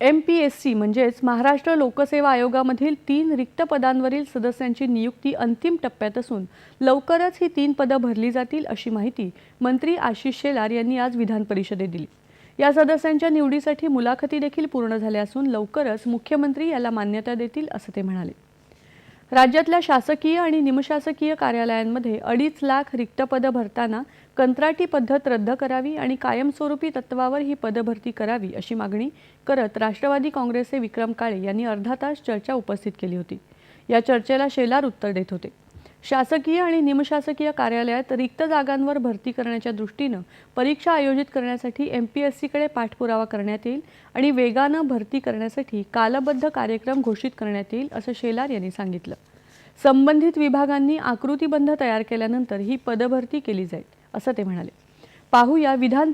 M P S C म्हणजेच महाराष्ट्र लोकसेवा आयोगामधील तीन रिक्त पदांवरील सदस्यांची नियुक्ती अंतिम टप्प्यात असून लवकरच ही तीन पदं भरली जातील अशी माहिती मंत्री आशिष शेलार यांनी आज विधान परिषदेत दिली. या सदस्यांच्या निवडीसाठी मुलाखती देखील पूर्ण झाल्या असून लवकरच मुख्यमंत्री याला मान्यता देतील असं ते म्हणाले. राज्यातल्या शासकीय आणि निमशासकीय कार्यालयांमध्ये अडीच लाख रिक्त पदं भरताना कंत्राटी पद्धत रद्द करावी आणि कायमस्वरूपी तत्वावर ही पदभरती करावी अशी मागणी करत राष्ट्रवादी काँग्रेसचे विक्रम काळे यांनी अर्धा तास चर्चा उपस्थित केली होती. या चर्चेला शेलार उत्तर देत होते. शासकीय आणि निमशासकीय कार्यालयात रिक्त जागांवर भरती करण्याच्या दृष्टीनं परीक्षा आयोजित करण्यासाठी एम पी एस सीकडे पाठपुरावा करण्यात येईल आणि वेगानं भरती करण्यासाठी कालबद्ध कार्यक्रम घोषित करण्यात येईल असं शेलार यांनी सांगितलं. संबंधित विभागांनी आकृतीबंध तयार केल्यानंतर ही पदभरती केली जाईल असं ते म्हणाले. पाहूया विधान